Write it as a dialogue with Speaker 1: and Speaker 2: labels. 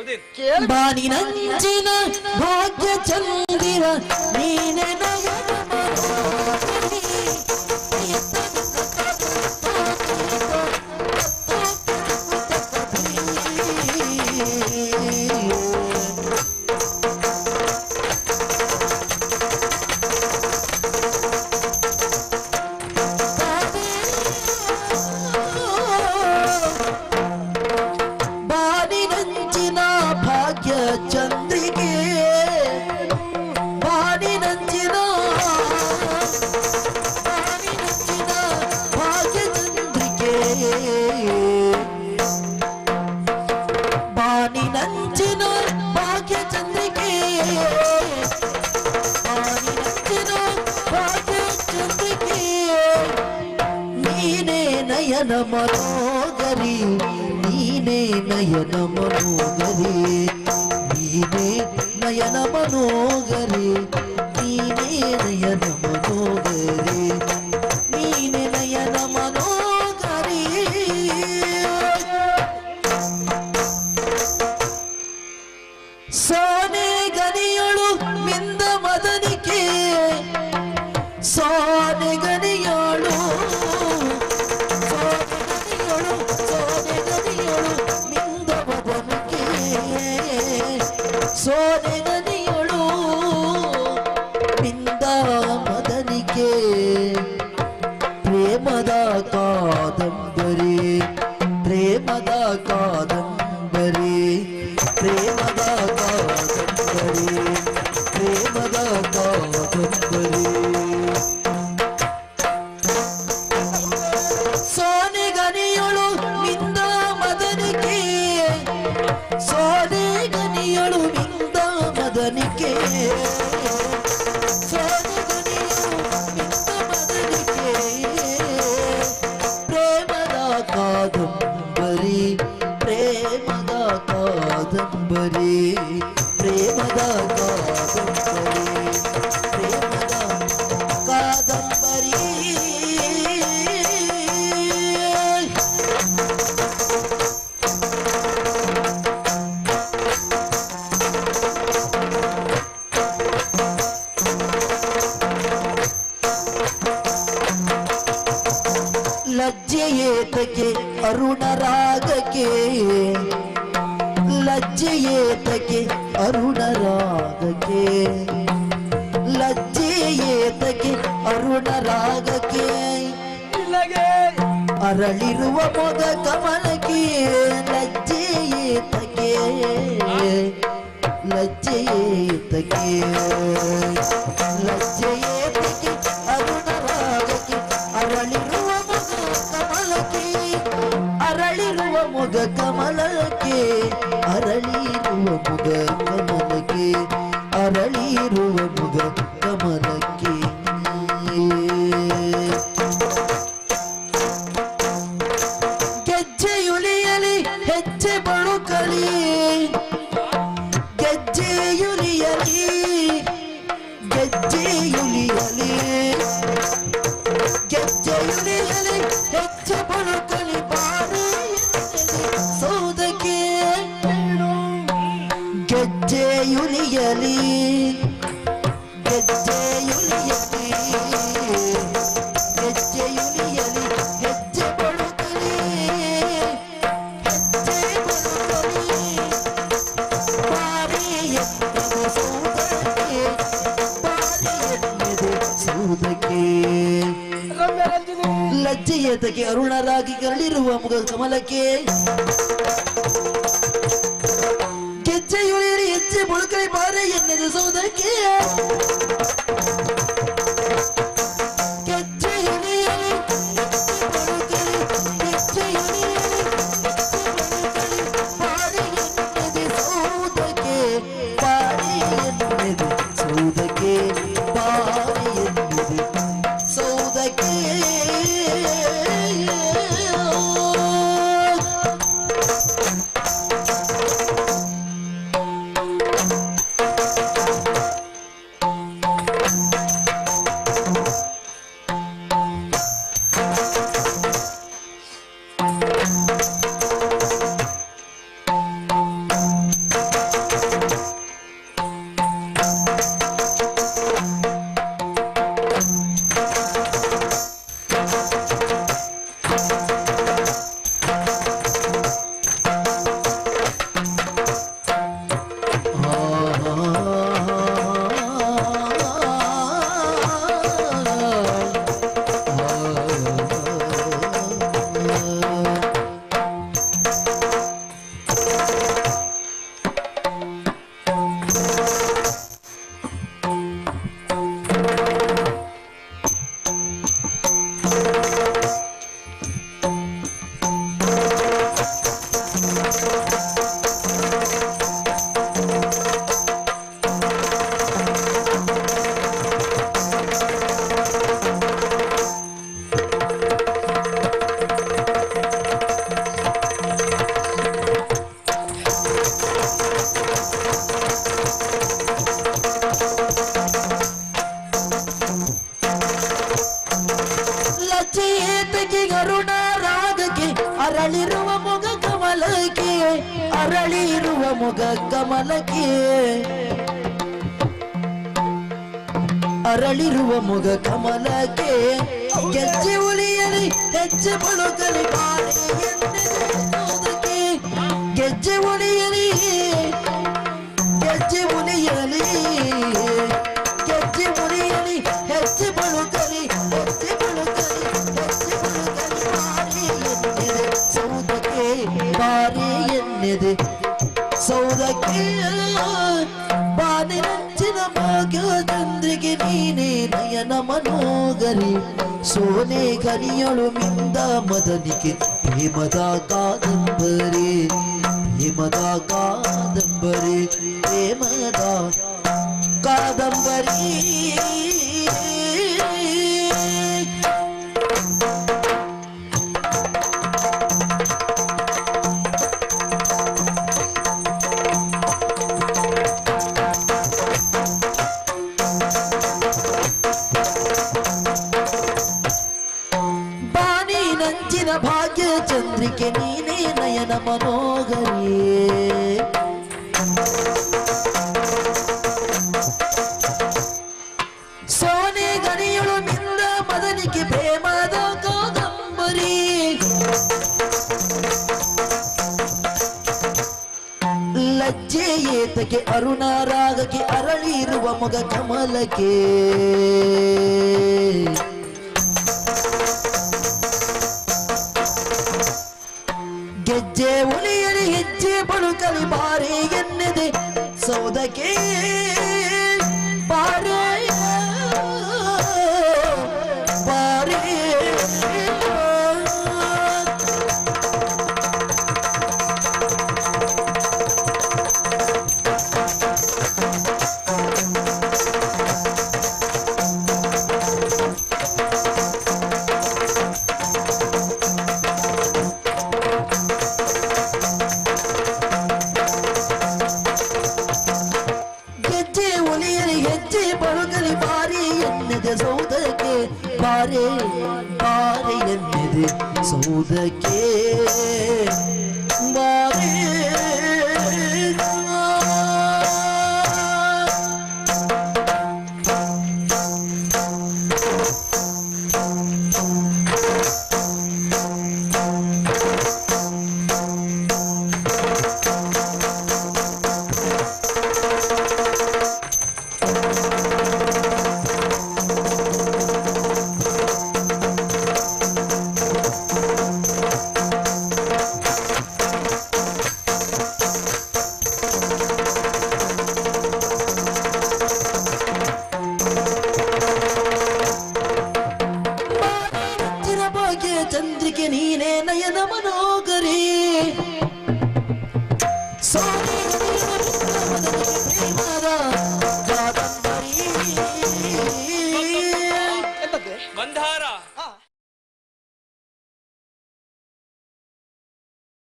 Speaker 1: ಹೌದೇನು
Speaker 2: ನಂಜಿನ ಭಾಗ್ಯ ಚಂದಿರ ನೀನೆ ಬಾನಿನಂಚಿನ నయనమనోగరి నీనే నయన మనోగరి నీనే నయన మనోగరి నీనే నయన మనోగరి ప్రేమదా కావచొద్దరి ప్రేమదా కావచొద్దరి సోని గనియుడు మింద మదనికి సోని గనియుడు మింద మదనికి ಕಾದಂಬರಿ ಪ್ರೇಮದ ಕಾದಂಬರಿ ಪ್ರೇಮದ ಕಾದಂಬರಿ ಲಜ್ಜೆಯೇತಕ್ಕೆ ಅರುಣ ರಾಗಕ್ಕೆ ಲಜ್ಜೆಯೇತಕ್ಕೆ ಅರುಣ ರಾಗಕ್ಕೆ ಲಜ್ಜೆಯೇತಕ್ಕೆ ಅರುಣ ರಾಗಕ್ಕೆ
Speaker 3: ಇಲ್ಲಗೆ
Speaker 2: ಅರಳಿರುವ ಮೊಗ ಕಮಲಕ್ಕೆ ಲಜ್ಜೆಯೇತಕ್ಕೆ ಲಜ್ಜೆಯೇತಕ್ಕೆ ಲಜ್ಜೆಯೇತಕ್ಕೆ ಲಜ್ಜೆಯತಕ್ಕೆ ಅರುಣರಾಗಿ ಕರಳಿರುವ ಮುಗ ಕಮಲಕ್ಕೆ ಗೆಜ್ಜೆಯುಳಿಯಲಿ ಹೆಜ್ಜೆ ಬಳುಕಲಿ ಬಾರಿ ಎನ್ನದೆ ಸೌದಕ್ಕೆ ಮೊಗ ಕಮಲಕ್ಕೆ. ಅರಳಿರುವ ಮುಗ ಕಮಲಕ್ಕೆ. ಗೆಜ್ಜೆ ಉಳಿಯಲಿ ಹೆಜ್ಜೆ ಬಳುಕಲಿ ಗೆಜ್ಜೆ ಉಳಿಯಲಿ ಗೆಜ್ಜೆ ಉಳಿಯಲಿ ಗೆಜ್ಜೆ ಉಳಿಯಲಿ ಹೆಜ್ಜೆ ಬಳುಕಲಿ ಹೆಜ್ಜೆ ಬಳುಕಲಿ ಹೆಜ್ಜೆ ಬಳುಕಲಿ ಬಾರಿ ಎನ್ನಿದೆ ಸೌದಕ್ಕೆ. ಬಾರಿ ಎನ್ನೆದೆ ಸೌದಕ್ಕೆ ಬಾನಿರಂಚಿನ ಭಾಗ್ಯ ಚಂದ್ರಿಗೆ ನೀನೇ ನಯನ ಮನೋಗರಿ ಸೋನೆ ಕನಿಯಳು ಮಿಂದ ಮದನಿಗೆ ಹೇಮದ ಕಾದಂಬರಿ ಹೇಮದ ಕಾದಂಬರಿ ಏತಕ್ಕೆ ಅರುಣ ರಾಗಕ್ಕೆ ಅರಳಿರುವ ಮಗ ಕಮಲಕ್ಕೆ. ಗೆಜ್ಜೆ ಉಳಿಯಲಿ ಹೆಜ್ಜೆ ಬಳುಕಲಿ ಬಾರಿ ಎನ್ನದೆ ಸೌದಕ್ಕೆ. பாறை நன்றது சோதக்கே. ನನಗೆ ನೀನೇ ನಯನ ಮನೋಗರಿ ಸೋನಿ